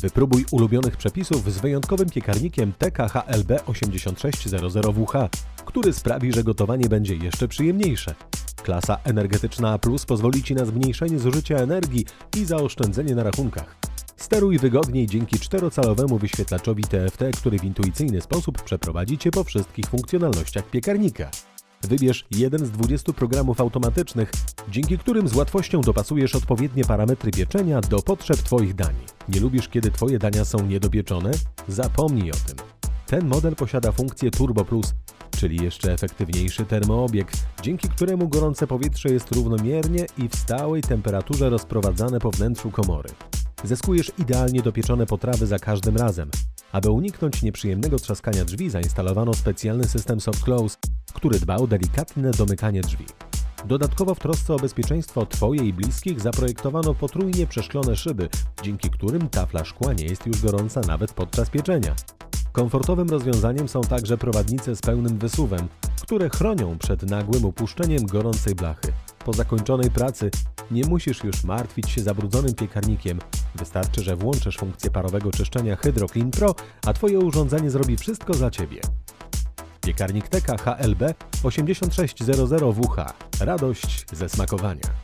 Wypróbuj ulubionych przepisów z wyjątkowym piekarnikiem TKHLB 8600WH, który sprawi, że gotowanie będzie jeszcze przyjemniejsze. Klasa energetyczna A+, pozwoli Ci na zmniejszenie zużycia energii i zaoszczędzenie na rachunkach. Steruj wygodniej dzięki czterocalowemu wyświetlaczowi TFT, który w intuicyjny sposób przeprowadzi Cię po wszystkich funkcjonalnościach piekarnika. Wybierz jeden z 20 programów automatycznych, dzięki którym z łatwością dopasujesz odpowiednie parametry pieczenia do potrzeb Twoich dań. Nie lubisz, kiedy Twoje dania są niedopieczone? Zapomnij o tym. Ten model posiada funkcję Turbo Plus, czyli jeszcze efektywniejszy termoobieg, dzięki któremu gorące powietrze jest równomiernie i w stałej temperaturze rozprowadzane po wnętrzu komory. Zyskujesz idealnie dopieczone potrawy za każdym razem. Aby uniknąć nieprzyjemnego trzaskania drzwi, zainstalowano specjalny system Soft Close, który dba o delikatne domykanie drzwi. Dodatkowo w trosce o bezpieczeństwo Twoje i bliskich zaprojektowano potrójnie przeszklone szyby, dzięki którym tafla szkła nie jest już gorąca nawet podczas pieczenia. Komfortowym rozwiązaniem są także prowadnice z pełnym wysuwem, które chronią przed nagłym upuszczeniem gorącej blachy. Po zakończonej pracy nie musisz już martwić się zabrudzonym piekarnikiem. Wystarczy, że włączysz funkcję parowego czyszczenia Hydro Clean Pro, a Twoje urządzenie zrobi wszystko za Ciebie. Piekarnik TK HLB 8600WH. Radość ze smakowania.